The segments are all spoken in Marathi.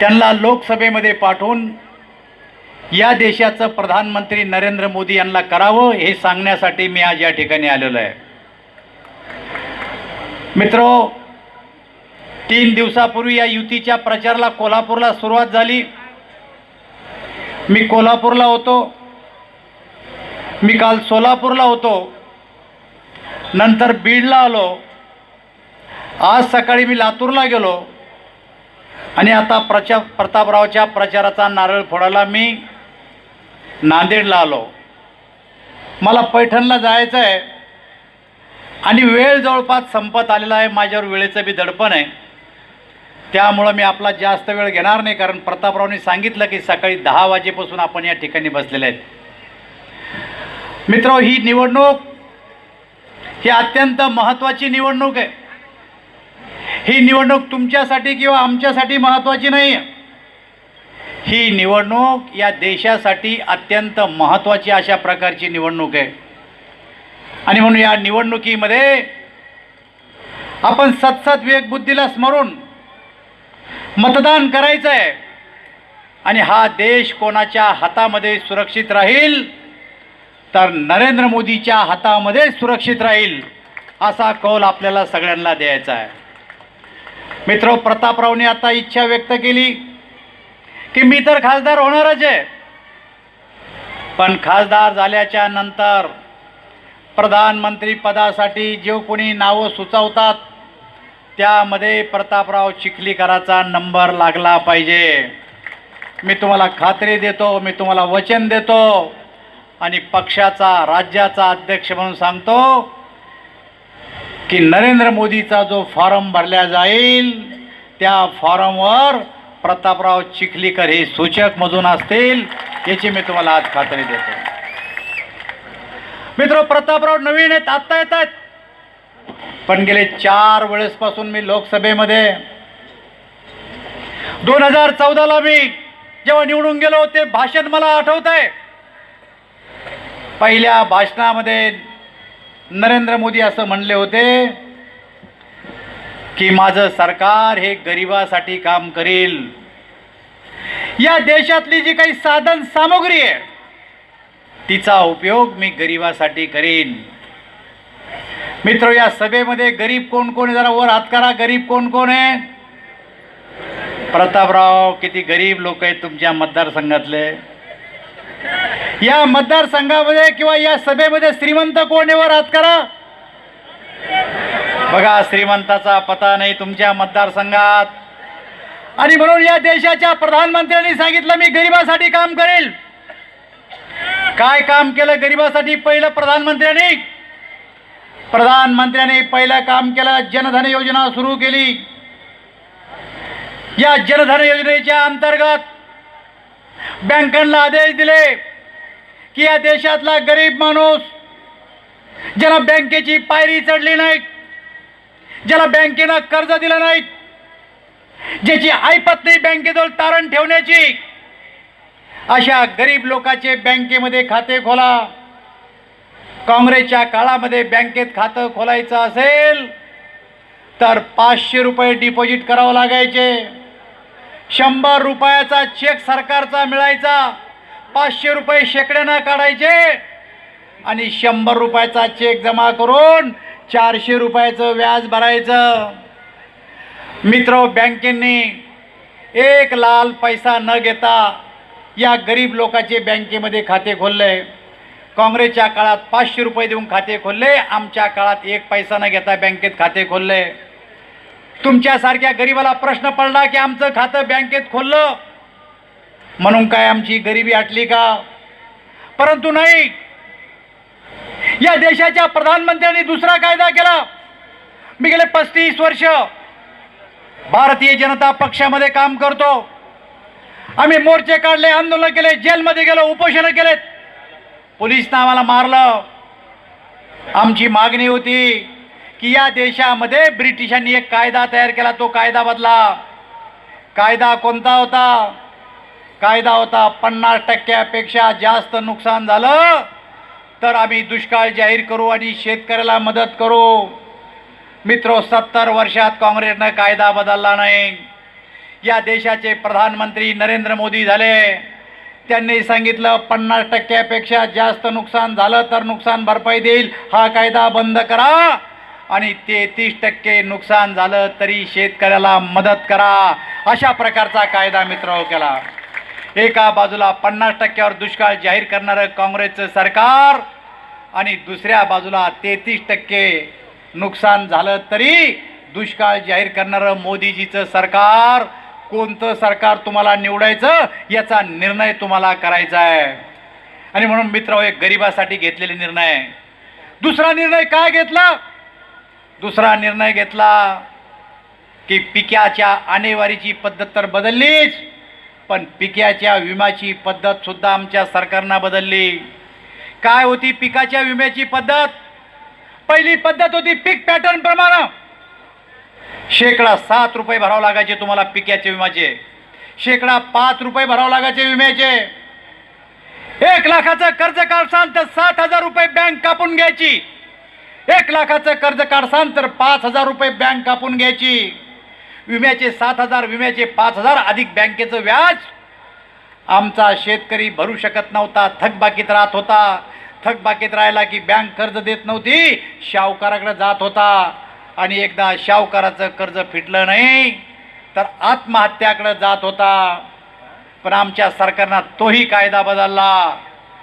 त्यांना लोकसभेमध्ये पाठवून या देशाचं प्रधानमंत्री नरेंद्र मोदी यांना करावं हे सांगण्यासाठी मी आज या ठिकाणी आलेलो आहे. मित्रो तीन दिवसापूर्वी या युतीच्या प्रचाराला कोल्हापूरला सुरुवात झाली. मी कोल्हापूरला होतो. मी काल सोलापूरला होतो. नंतर बीडला आलो. आज सकाळी मी लातूरला गेलो. आणि आता प्रचा प्रतापरावच्या प्रचाराचा नारळ फोडायला मी नांदेडला आलो. मला पैठणला जायचं आहे आणि वेळ जवळपास संपत आलेला आहे. माझ्यावर वेळेचं बी दडपण आहे. त्यामुळं मी आपला जास्त वेळ घेणार नाही. कारण प्रतापरावने सांगितलं की सकाळी दहा वाजेपासून आपण या ठिकाणी बसलेले आहेत. मित्र ही निवडणूक ही अत्यंत महत्त्वाची निवडणूक आहे. ही निवडणूक तुमच्यासाठी किंवा आमच्यासाठी महत्त्वाची नाही आहे ही निवडणूक या देशासाठी अत्यंत महत्त्वाची अशा प्रकारची निवडणूक आहे. आणि म्हणून या निवडणुकीमध्ये आपण सतसत विवेकबुद्धीला स्मरून मतदान करायचं आहे आणि हा देश कोणाच्या हातामध्ये सुरक्षित राहील तर नरेंद्र मोदीच्या हातामध्ये सुरक्षित राहील असा कौल आपल्याला सगळ्यांना द्यायचा आहे. मित्र प्रतापरावने आता इच्छा व्यक्त केली की मी तर खासदार होणारच आहे. पण खासदार झाल्याच्यानंतर प्रधानमंत्री पदासाठी जे कोणी नावं सुचवतात त्यामध्ये प्रतापराव चिखलीकराचा नंबर लागला पाहिजे. मी तुम्हाला खात्री देतो मी तुम्हाला वचन देतो आणि पक्षाचा राज्याचा अध्यक्ष म्हणून सांगतो की नरेंद्र मोदीचा जो फॉर्म भरला जाईल त्या फॉर्मवर प्रतापराव चिखलीकर हे सूचक मजून असतील याची मी तुम्हाला आज खात्री देतो. मित्र प्रतापराव नवीन आहेत आत्ता येत आहेत पण गेले चार वेळेसपासून मी लोकसभेमध्ये. दोन हजार चौदाला मी जेव्हा निवडून गेलो ते भाषण मला आठवत आहे पहिल्या भाषणामध्ये नरेंद्र मोदी असं म्हणले होते की माझं सरकार हे गरिबासाठी काम करेल. या देशातली जी काही साधन सामग्री आहे तिचा उपयोग मी गरिबासाठी करीन. मित्र या सभेमध्ये गरीब कोण कोण आहे? जरा वर हात करा गरीब कोण कोण आहे? प्रतापराव किती गरीब लोक आहेत तुमच्या मतदारसंघातले? या मतदारसंघामध्ये किंवा या सभेमध्ये श्रीमंत कोण आहे हात करा? बघा श्रीमंताचा पता नाही तुमच्या मतदारसंघात. आणि म्हणून या देशाच्या प्रधानमंत्र्यांनी सांगितलं मी गरिबासाठी काम करेल. काय काम केलं गरिबासाठी? पहिलं प्रधानमंत्र्यांनी. प्रधानमंत्र्यांनी पहिलं काम केलं जनधन योजना सुरू केली. या जनधन योजनेच्या अंतर्गत बँकांना आदेश दिले. की या देशातला गरीब माणूस ज्याला बँकेची पायरी चढली नाही ज्याला बँकेनं कर्ज दिलं नाही ज्याची ऐपत नाही बँकेजवळ तारण ठेवण्याची अशा गरीब लोकाचे बँकेमध्ये खाते खोला. काँग्रेसच्या काळामध्ये बँकेत खातं खोलायचं असेल तर पाचशे रुपये डिपॉझिट करावं लागायचे. शंभर रुपयाचा चेक सरकारचा मिळायचा. पाचशे रुपये शेकड्यानं काढायचे आणि शंभर रुपयाचा चेक जमा करून चारशे रुपयाचं व्याज भरायचं. मित्र बँकेंनी एक लाल पैसा न घेता या गरीब लोकांचे बँकेमध्ये खाते खोलले. काँग्रेसच्या काळात पाचशे रुपये देऊन खाते खोलले आमच्या काळात एक पैसा न घेता बँकेत खाते खोलले. तुमच्यासारख्या गरीबाला प्रश्न पडला की आमचं खातं बँकेत खोललं? म्हणून काय आमची गरिबी आटली का? परंतु नाही. या देशाच्या प्रधानमंत्र्यांनी दुसरा कायदा केला. मी गेले पस्तीस वर्ष भारतीय जनता पक्षामध्ये काम करतो. आम्ही मोर्चे काढले आंदोलन केले जेलमध्ये गेलो उपोषण केलेत. पोलिसनं आम्हाला मारलं. आमची मागणी होती की या देशामध्ये ब्रिटिशांनी एक कायदा तयार केला तो कायदा बदला. कायदा कोणता होता? कायदा होता पन्नास टक्क्यापेक्षा जास्त नुकसान झालं तर आम्ही दुष्काळ जाहीर करू आणि शेतकऱ्याला मदत करू. मित्रो सत्तर वर्षात काँग्रेसनं कायदा बदलला नाही. या देशाचे प्रधानमंत्री नरेंद्र मोदी झाले. त्यांनी सांगितलं पन्नास टक्क्यापेक्षा जास्त नुकसान झालं तर नुकसान भरपाई देईल. हा कायदा बंद करा आणि तेहतीस टक्के नुकसान झालं तरी शेतकऱ्याला मदत करा. अशा प्रकारचा कायदा मित्र केला. एका बाजूला पन्नास टक्क्यावर दुष्काळ जाहीर करणारं काँग्रेसचं सरकार आणि दुसऱ्या बाजूला तेहतीस टक्के नुकसान झालं तरी दुष्काळ जाहीर करणारं मोदीजीचं सरकार कोणतं सरकार तुम्हाला निवडायचं याचा निर्णय तुम्हाला करायचा आहे. आणि म्हणून मित्र एक गरिबासाठी घेतलेले निर्णय. दुसरा निर्णय काय घेतला? दुसरा निर्णय घेतला की पिक्याच्या आणेवारीची पद्धत तर बदललीच. पण पिक्याच्या विम्याची पद्धतसुद्धा आमच्या सरकारनं बदलली. काय होती पिकाच्या विम्याची पद्धत? पहिली पद्धत होती पीक पॅटर्न प्रमाणे. शेकडा सात रुपये भरावं लागायचे तुम्हाला पिक्याचे विम्याचे. शेकडा पाच रुपये भरावं लागायचे विम्याचे. एक लाखाचं कर्ज काढसाल तर सात हजार रुपये बँक कापून घ्यायची. एक लाखाचं कर्ज काढसाल तर पाच हजार रुपये बँक कापून घ्यायची. विम्याचे सात हजार विम्याचे पाच हजार अधिक बँकेचं व्याज. आमचा शेतकरी भरू शकत नव्हता थकबाकीत राहत होता. थकबाकीत राहिला की बँक कर्ज देत नव्हती शाहूकाराकडे जात होता. आणि एकदा शाहूकाराचं कर्ज फिटलं नाही तर आत्महत्याकडं जात होता. पण आमच्या सरकारनं तोही कायदा बदलला.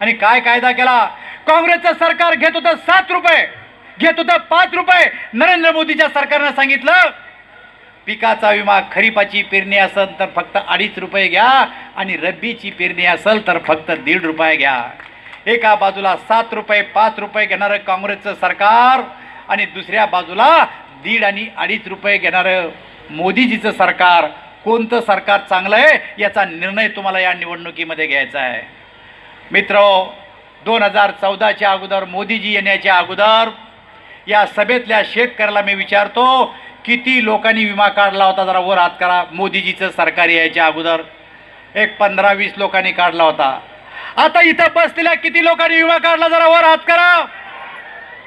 आणि काय कायदा केला? काँग्रेसचं सरकार घेत होतं सात रुपये घेत होतं पाच रुपये. नरेंद्र मोदीच्या सरकारनं सांगितलं पिकाचा विमा खरीपाची पेरणी असेल तर फक्त अडीच रुपये घ्या आणि रब्बीची पेरणी असेल तर फक्त दीड रुपये घ्या. एका बाजूला सात रुपये पाच रुपये घेणारं काँग्रेसचं सरकार आणि दुसऱ्या बाजूला दीड आणि अडीच रुपये घेणारं मोदीजीचं सरकार. कोणतं सरकार चांगलं आहे याचा निर्णय तुम्हाला या निवडणुकीमध्ये घ्यायचा आहे. मित्र दोन हजार चौदाच्या अगोदर मोदीजी येण्याच्या अगोदर या सभेतल्या शेतकऱ्याला मी विचारतो किती लोकांनी विमा काढला होता? जरा वर हात करा. मोदीजीचं सरकार यायच्या अगोदर एक पंधरा वीस लोकांनी काढला होता. आता इथं बसलेल्या किती लोकांनी विमा काढला? जरा वर हात करा.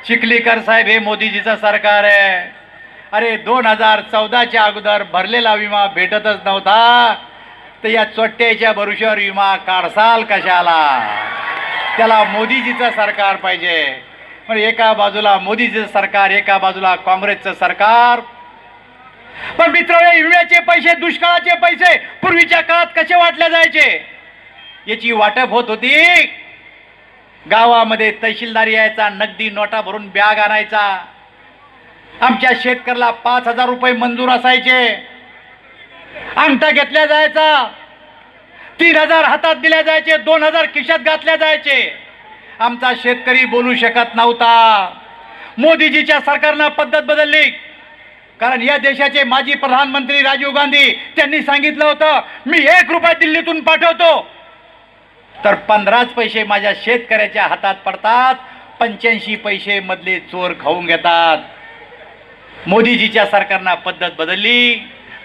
चिखलीकर साहेब हे मोदीजीचं सरकार आहे. अरे दोन हजार चौदाच्या अगोदर भरलेला विमा भेटतच नव्हता. तर या चोट्ट्याच्या भरुशावर विमा काढसाल कशाला? त्याला मोदीजीचं सरकार पाहिजे. पण एका बाजूला मोदीचं सरकार एका बाजूला काँग्रेसचं सरकार. पण मित्र हे पैसे दुष्काळाचे पैसे पूर्वीच्या काळात कसे वाटले जायचे? याची वाटप होत होती. गावामध्ये तहसीलदार यायचा नगदी नोटा भरून बॅग आणायचा. आमच्या शेतकऱ्याला पाच हजार रुपये मंजूर असायचे. अंगठा घेतल्या जायचा. तीन हजार हातात दिल्या जायचे दोन हजार खिशात घातल्या जायचे. आमचा शेतकरी बोलू शकत नव्हता. मोदीजीच्या सरकारनं पद्धत बदलली. कारण या देशाचे माजी प्रधानमंत्री राजीव गांधी त्यांनी सांगितलं होतं मी एक रुपया दिल्लीतून पाठवतो. तर पंधराच पैसे माझ्या शेतकऱ्याच्या हातात पडतात पंच्याऐंशी पैसे मधले चोर खाऊन घेतात. मोदीजीच्या सरकारनं पद्धत बदलली.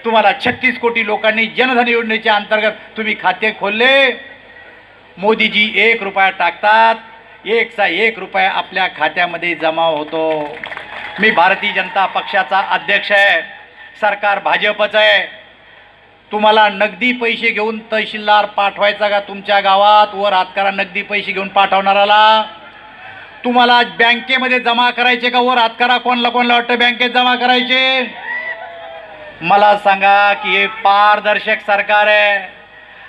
तुम्हाला छत्तीस कोटी लोकांनी जनधन योजनेच्या अंतर्गत तुम्ही खाते खोलले. मोदीजी एक रुपया टाकतात. एकचा एक रुपया आपल्या खात्यामध्ये जमा होतो. मी भारतीय जनता पक्षाचा अध्यक्ष आहे. सरकार भाजपचं आहे. तुम्हाला नगदी पैसे घेऊन तहसीलदार पाठवायचा का तुमच्या गावात? वर हात नगदी पैसे घेऊन पाठवणाराला तुम्हाला बँकेमध्ये जमा करायचे का? वर हात कोणला कोणला वाटतं बँकेत जमा करायचे? मला सांगा की हे पारदर्शक सरकार आहे.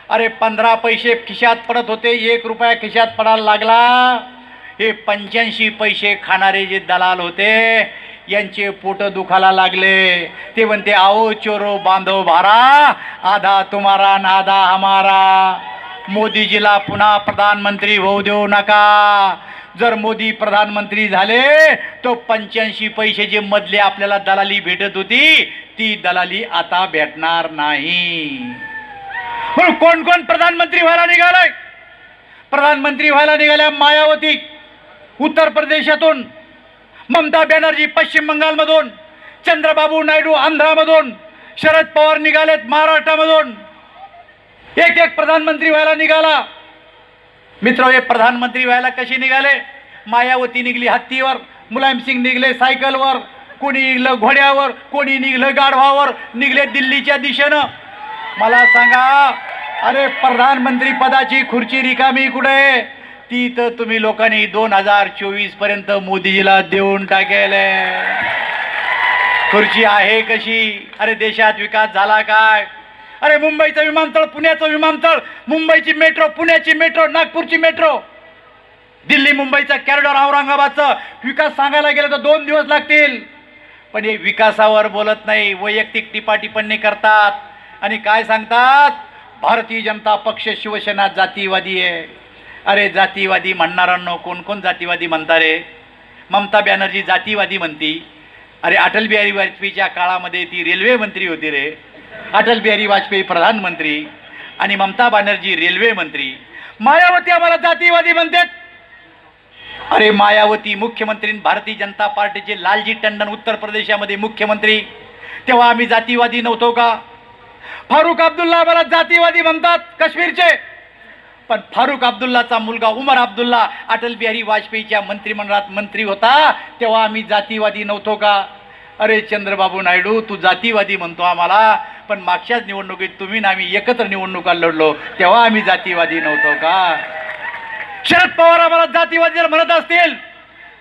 अरे पंधरा पैसे खिशात पडत होते एक रुपया खिशात पडायला लागला. हे पंच्याऐंशी पैसे खाणारे जे दलाल होते यांचे पोट दुखायला लागले. ते म्हणते आओ चोरो बांधव भारा आधा तुम्हारा ना आधा हमारा. मोदीजीला पुन्हा प्रधानमंत्री होऊ देऊ नका. जर मोदी प्रधानमंत्री झाले तो पंच्याऐंशी पैसे जे मधले आपल्याला दलाली भेटत होती ती दलाली आता भेटणार नाही. म्हणून कोण कोण प्रधानमंत्री व्हायला निघालाय? प्रधानमंत्री व्हायला निघाल्या मायावती उत्तर प्रदेशातून ममता बॅनर्जी पश्चिम बंगालमधून चंद्रबाबू नायडू आंध्रामधून शरद पवार निघालेत महाराष्ट्रामधून. एक एक प्रधानमंत्री व्हायला निघाला. मित्र हे प्रधानमंत्री व्हायला कसे निघाले? मायावती निघली हत्तीवर मुलायम सिंग निघले सायकलवर कोणी निघलं घोड्यावर कोणी निघलं गाढवावर निघले दिल्लीच्या दिशेनं. मला सांगा अरे प्रधानमंत्री पदाची खुर्ची रिकामी कुठे? ती तर तुम्ही लोकांनी दोन हजार चोवीसपर्यंत मोदीजीला देऊन टाकेल. खुर्ची आहे कशी? अरे देशात विकास झाला काय? अरे मुंबईचं विमानतळ पुण्याचं विमानतळ मुंबईची मेट्रो पुण्याची मेट्रो नागपूरची मेट्रो. दिल्ली मुंबईचं कॅरिडॉर औरंगाबादचं. विकास सांगायला गेलं तर दोन दिवस लागतील. पण हे विकासावर बोलत नाही वैयक्तिक टिपाटिपण्णी करतात. आणि काय सांगतात? भारतीय जनता पक्ष शिवसेना जातीवादी आहे. अरे जातीवादी म्हणणारांनो कोण कोण जातीवादी म्हणता रे? ममता बॅनर्जी जातीवादी म्हणती. अरे अटल बिहारी वाजपेयीच्या काळामध्ये ती रेल्वे मंत्री होती रे. अटल बिहारी वाजपेयी प्रधानमंत्री आणि ममता बॅनर्जी रेल्वे मंत्री. मायावती आम्हाला जातीवादी म्हणतात. अरे मायावती मुख्यमंत्री भारतीय जनता पार्टीचे लालजी टंडन उत्तर प्रदेशामध्ये मुख्यमंत्री. तेव्हा आम्ही जातीवादी नव्हतो का? फारुख अब्दुल्ला आम्हाला जातीवादी म्हणतात काश्मीरचे. पण फारुख अब्दुल्लाचा मुलगा उमर अब्दुल्ला अटल बिहारी वाजपेयीच्या मंत्रिमंडळात मंत्री होता तेव्हा आम्ही जातीवादी नव्हतो का? अरे चंद्रबाबू नायडू तू जातीवादी म्हणतो आम्हाला पण मागच्याच निवडणुकीत तुम्ही ना आम्ही एकत्र निवडणुका लढलो तेव्हा आम्ही जातीवादी नव्हतो का? शरद पवार आम्हाला जातीवादी जर म्हणत असतील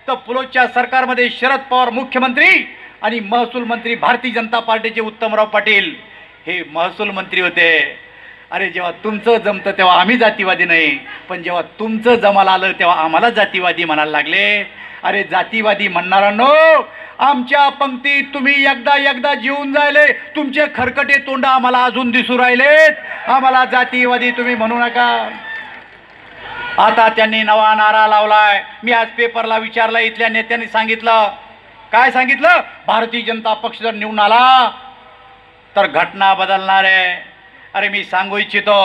तर पुलोच्या सरकारमध्ये शरद पवार मुख्यमंत्री आणि महसूल मंत्री भारतीय जनता पार्टीचे उत्तमराव पाटील. हे महसूल मंत्री होते. अरे जेव्हा तुमचं जमतं तेव्हा आम्ही जातीवादी नाही. पण जेव्हा तुमचं जमाला आलं तेव्हा आम्हाला जातीवादी म्हणायला लागले. अरे जातीवादी म्हणणारांनो आमच्या पंक्तीत तुम्ही एकदा एकदा जीवन जायले. तुमचे खरकटे तोंड आम्हाला अजून दिसू राहिलेत. आम्हाला जातीवादी तुम्ही म्हणू नका. आता त्यांनी नवा नारा लावलाय. मी आज पेपरला विचारला इथल्या नेत्यांनी सांगितलं. काय सांगितलं? भारतीय जनता पक्ष जर निवडून आला तर घटना बदलणार. आहे अरे मी सांगू इच्छितो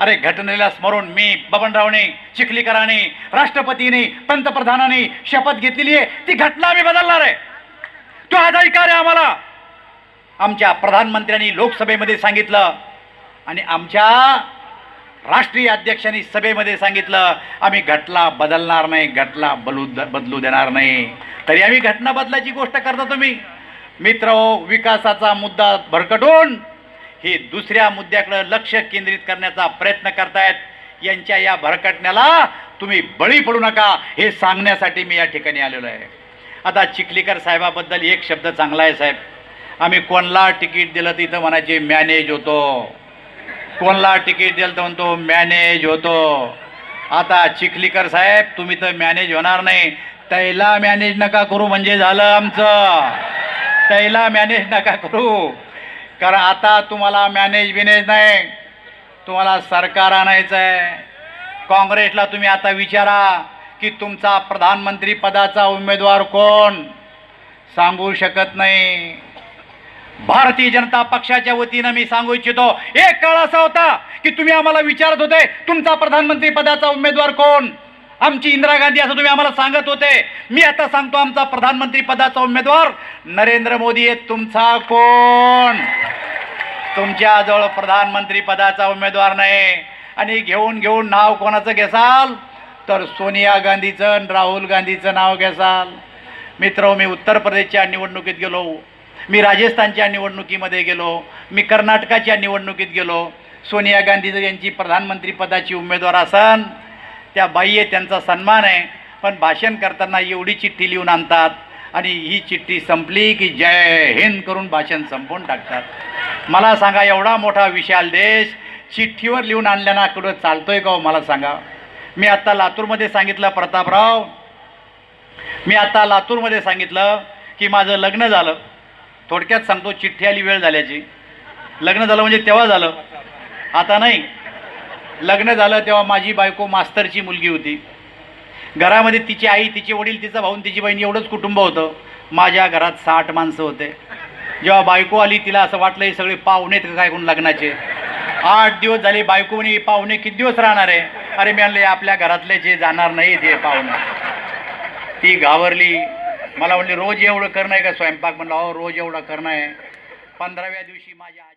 अरे घटनेला स्मरून मी बबनरावने चिखलीकरांनी राष्ट्रपतीने पंतप्रधानांनी शपथ घेतलेली आहे. ती घटना आम्ही बदलणार आहे. तो अधिकार आहे आम्हाला. आमच्या प्रधानमंत्र्यांनी लोकसभेमध्ये सांगितलं आणि आमच्या राष्ट्रीय अध्यक्षांनी सभेमध्ये सांगितलं आम्ही घटना बदलणार नाही घटना बलू बदलू देणार नाही. तरी आम्ही घटना बदलायची गोष्ट करता तुम्ही. मित्र हो, विकासाचा मुद्दा भरकटून हे दुसऱ्या मुद्द्याकडे लक्ष केंद्रित करण्याचा प्रयत्न करतायत. यांच्या या भरकटण्याला तुम्ही बळी पडू नका हे सांगण्यासाठी मी या ठिकाणी आलेलो आहे. आता चिखलीकर साहेबाबद्दल एक शब्द चांगला आहे साहेब. आम्ही कोणला तिकीट दिलं तिथं म्हणायचे मॅनेज होतो. कोणला तिकीट दिलं तर म्हणतो मॅनेज होतो. आता चिखलीकर साहेब तुम्ही तर मॅनेज होणार नाही. त्याला मॅनेज नका करू म्हणजे झालं आमचं. त्याला मॅनेज नका करू. कारण आता तुम्हाला मॅनेज बिनेज नाही. तुम्हाला सरकार आणायचं आहे काँग्रेसला तुम्ही आता विचारा की तुमचा प्रधानमंत्री पदाचा उमेदवार कोण? सांगू शकत नाही. भारतीय जनता पक्षाच्या वतीनं मी सांगू इच्छितो एक काळ असा होता की तुम्ही आम्हाला विचारत होते तुमचा प्रधानमंत्री पदाचा उमेदवार कोण? आमची इंदिरा गांधी असं तुम्ही आम्हाला सांगत होते. मी आता सांगतो आमचा प्रधानमंत्री पदाचा उमेदवार नरेंद्र मोदी आहे तुमचा कोण? तुमच्याजवळ प्रधानमंत्री पदाचा उमेदवार नाही. आणि घेऊन घेऊन नाव कोणाचं घेसाल? तर सोनिया गांधीचं आणि राहुल गांधीचं नाव घेसाल. मित्र मी उत्तर प्रदेशच्या निवडणुकीत गेलो. मी राजस्थानच्या निवडणुकीमध्ये गेलो. मी कर्नाटकाच्या निवडणुकीत गेलो. सोनिया गांधी यांची प्रधानमंत्री पदाची उमेदवार असन त्या बाई आहे त्यांचा सन्मान आहे. पण भाषण करताना एवढी चिठ्ठी लिहून आणतात. आणि ही चिठ्ठी संपली की जय हिंद करून भाषण संपवून टाकतात. मला सांगा एवढा मोठा विशाल देश चिठ्ठीवर लिहून आणल्याना कुठं चालतोय का हो? मला सांगा. मी आत्ता लातूरमध्ये सांगितलं प्रतापराव. मी आत्ता लातूरमध्ये सांगितलं की माझं लग्न झालं. थोडक्यात सांगतो चिठ्ठी आली वेळ झाल्याची. लग्न झालं म्हणजे तेव्हा झालं. आता नाही. लग्न झालं तेव्हा माझी बायको मास्तरची मुलगी होती. घरामध्ये तिची आई तिचे वडील तिचा भाऊ तिची बहीण एवढंच कुटुंब होतं. माझ्या घरात साठ माणसं होते. जेव्हा बायको आली तिला असं वाटलं हे सगळे पाहुणे काय कोण लग्नाचे? आठ दिवस झाले बायको म्हणे पाहुणे किती दिवस राहणार आहे? अरे मी आणले आपल्या घरातले जे जाणार नाही ते पाहुणे. ती घाबरली. मला म्हणली रोज एवढं करणं आहे का स्वयंपाक? म्हणलं अहो रोज एवढं करणं आहे. पंधराव्या दिवशी माझ्या